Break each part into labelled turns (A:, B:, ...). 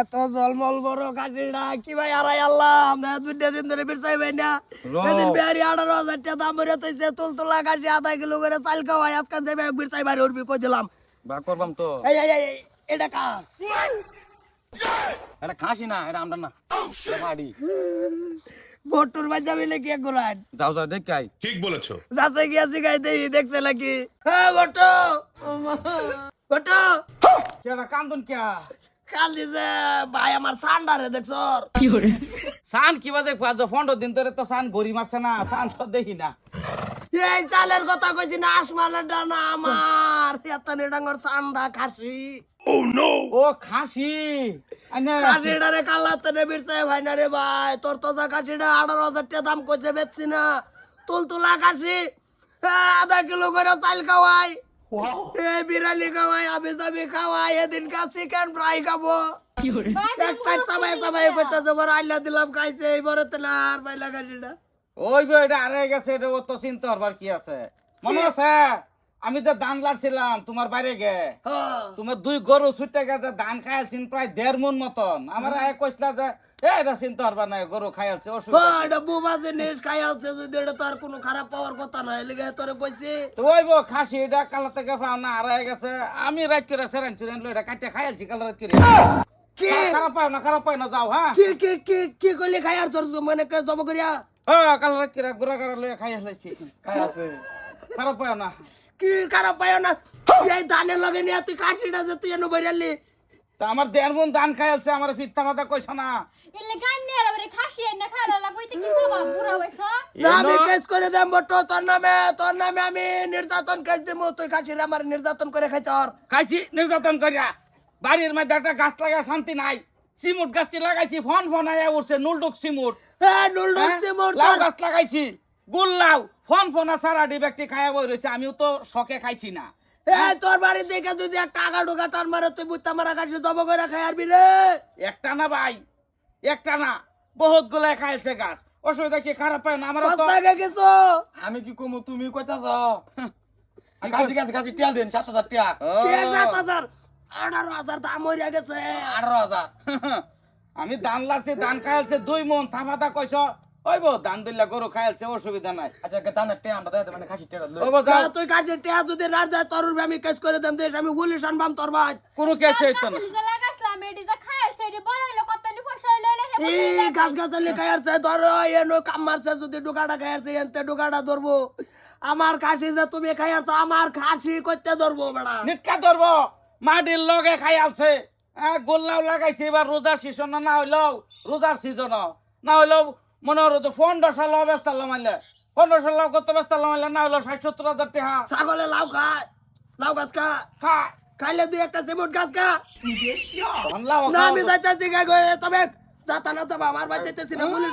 A: এত জলমল বড় কাশিটা কি ভাই আড়াই আল্লাহ আমরা দুটা দিন ধরে বেরসাই ভাই না। এদিন বিহারি আঠারো হাজার টাকা দাম বেরো তৈছে তুল তুলা কাশি আধা কিলো করে চাল খাওয়াই আজকাল যাবে বেরসাই বাড়ি উঠবি কই দিলাম?
B: বা করবাম তো।
A: এই এই এই, এই এটা কা
B: এটা খাসি না এটা আমরা না। বাড়ি
A: ভোটুর বাই যাবি নাকি এক গোলান
B: যাও যাও দেখ আই।
C: ঠিক বলেছ।
A: যাচ্ছে গিয়া শিখাই দেই দেখছে নাকি? হ্যাঁ ভোটো ভোটো
B: কেডা কান্দন কিয়া
A: কাল দিছে ভাই আমার সান্ডারে দেখছ?
B: সান কিবা দেখবা যে পনেরো দিন ধরে তো সান গড়ি মারছে না সান তো দেখি না।
A: এই চালের কথা কইছি না আসমানের ডানা আমার। এত ডাঙর সান্ডা খাসি।
B: ও খাসি। আনে
A: কাশিডারে কাল্লাতে নে বিরছে ভাই না রে ভাই। তোর তো যা কাশিডা আঠারো হাজার টাকা দাম কইছে বেচছি না। তুল তুলা কাশি এ, আধা কিলো করে চাল খাওয়াই। এ বিরালি খাওয়াই আমি যাবি খাওয়াই এদিন কা চিকেন ফ্রাই খাব। এক সাইড সবাই সবাই বড় আল্লাহ দিলাম খাইছে এইবারে তেলে আর পাইলা কাশিডা
B: ওই বই এটা আরে গেছে এটা ও তো চিন্তা হবার কি আছে? মনে আছে? আমি যে ধান লাড়ছিলাম তোমার বাইরে গে। তোমার দুই গরু ছুটে গেছে ধান খাইলছিন প্রায় দেড় মন মতন। আমার আয় কইসলা যে এটা চিন্তা গরু খাইলছে অসুবিধা
A: হ্যাঁ, এটা বুবা জিনিস খাই যদি এটা তো কোনো খারাপ পাওয়ার কথা না এলিগে তোরে কইছি।
B: ওই বো খাসি এটা কালা থেকে পাও না আর গেছে। আমি রাত করে এটা কাটে খাইলছি কাল রাত করে।
A: কি?
B: খারাপ পাও না খারাপ পাও না যাও হ্যাঁ।
A: কি কি কি কি কইলি খাই আর মানে কে জব করিয়া?
B: ও কাল রাত করে গুড়া করা লয়ে খাই হেলাইছি খাই আছে খারাপ পাও না।
A: কি খারাপ পাইও না? এই ধানের লগে নিয়ে তুই কাশিটা যে তুই এনে বইরালি
B: তা আমার দেড় মন ধান খাইলছে আমার ফিরতা মাথা কইছ না।
D: এলে গান নিয়ে আবার খাসি না খাইলা না কি সব বুড়া হইছ?
A: না আমি কেস করে দেব বটো তোর নামে তোর নামে আমি নির্যাতন কেস দেবো তুই আমার নির্যাতন করে খাইছ আর।
B: খাইছি নির্যাতন করিয়া। বাড়ির মধ্যে একটা গাছ লাগা শান্তি নাই। সিমুট গাছটি লাগাইছি ফোন ফোন আয়া উঠছে নুলডুক সিমুট।
A: হ্যাঁ নুল
B: হ্যাঁ?
A: মোর
B: লাউ গাছ লাগাইছি। গুল লাউ ফোন ফোন সারা ডি ব্যক্তি খাইয়া বই রয়েছে আমিও তো শখে খাইছি না।
A: এই তোর বাড়ি দেখে যদি একটা আগা ঢোকা টান মারে তুই বুঝতে মারা কাশি জব করে খাই আরবি রে।
B: একটা না ভাই একটা না বহুতগুলা খাইছে গাছ অসুবিধা কি খারাপ পায় না আমার তো
A: কত গেছো?
E: আমি কি কমু তুমি টিয়া দেন সাত হাজার টিয়া
A: সাত হাজার? আঠারো হাজার দাম গেছে।
E: আঠারো হাজার।
B: আমি ধান লাড়ছি ধান খাইছে দুই মন থামাতা কইছ। ওই বো ধান দিল্লা গরু খাইছে অসুবিধা নাই।
E: আচ্ছা দানের দেয় মানে খাসি টিয়া
A: তুই কাছে টেয়া যদি দেয় তোর আমি কেস করে দেম দেশ আমি পুলিশ আনবাম তোর ভাই।
B: কোনো কেস হইতো না।
D: খাইছে
A: এই গাছ গাছালি খাইয়ারছে ধর এনো কাম মারছে যদি ডুকাটা এনতে ডুকাটা ধরবো। আমার খাসি যে তুমি খাইয়াছ আমার খাসি করতে ধরবো বেড়া।
B: নিটকা ধরবো। মাটির লগে খাই আছে হ্যাঁ গোল্লাও লাগাইছে এবার রোজার সিজন না হইলেও রোজার সিজন না হইলেও মনে হলো যে পনেরো সাল ব্যস্ত মারলে পনেরো সাল কত ব্যস্ত মারলে না হইল ষাট সত্তর হাজার টাকা।
A: ছাগলে লাউ খায় লাউ গাছ খা।
B: খা।
A: খাইলে দুই একটা সিমুট গাছ খা। না আমি যাইতেছি তবে যাতা না তবে আমার যাইতেছি না পুলিশ।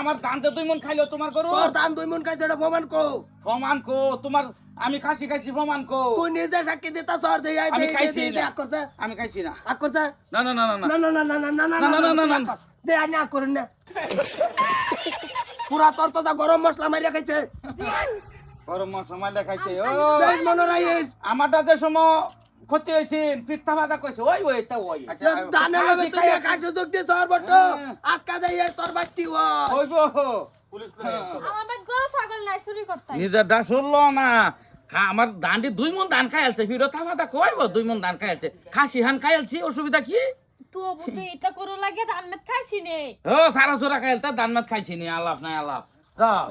B: আমার ধান দুই মন খাইলো তোমার করো
A: তোর দাম দুই মন খাইছে এটা প্রমাণ কো
B: প্রমাণ কো তোমার আমি খাসি খাইছি প্রমাণ কো
A: তুই নিজে সাক্ষী দিতা সর দেই আই
B: আমি
A: দেই
B: খাইছি
A: দেই। আক করছে
B: আমি খাইছি না
A: আক করছে
B: না না না না না
A: না না না না না না না
B: না, না, না, না, না।
A: দে আনি আক করেন না পুরা তোর তো গরম মশলা মারিয়া খাইছে
B: গরম মশলা মাইলে খাইছে ও
A: মনে রাখিস
B: আমারটা যে সময় ক্ষতি হয়েছে পিঠা ভাজা কইছে ওই ওই তা ওই
A: দানের লগে তুই কাছে যোগ দিয়ে সর বট
B: হ্যাঁ।
A: আক্কা দেই তোর ও
B: ওই গো
D: আমার বাদ গরু ছাগল নাই চুরি করতে
B: দা শুনলো না খা আমার দানটি দুই মন ধান খাইলছে ফিরো থামাতা কইব দুই মন ধান খাইলছে খাসি হান খাইলছি অসুবিধা কি?
D: তো বুঝে এটা করো লাগে ধান মেত খাইছি নে।
B: ও সারা সারা খাইলতা ধান মাত খাইছি নে আলাপ নাই আলাপ যাও।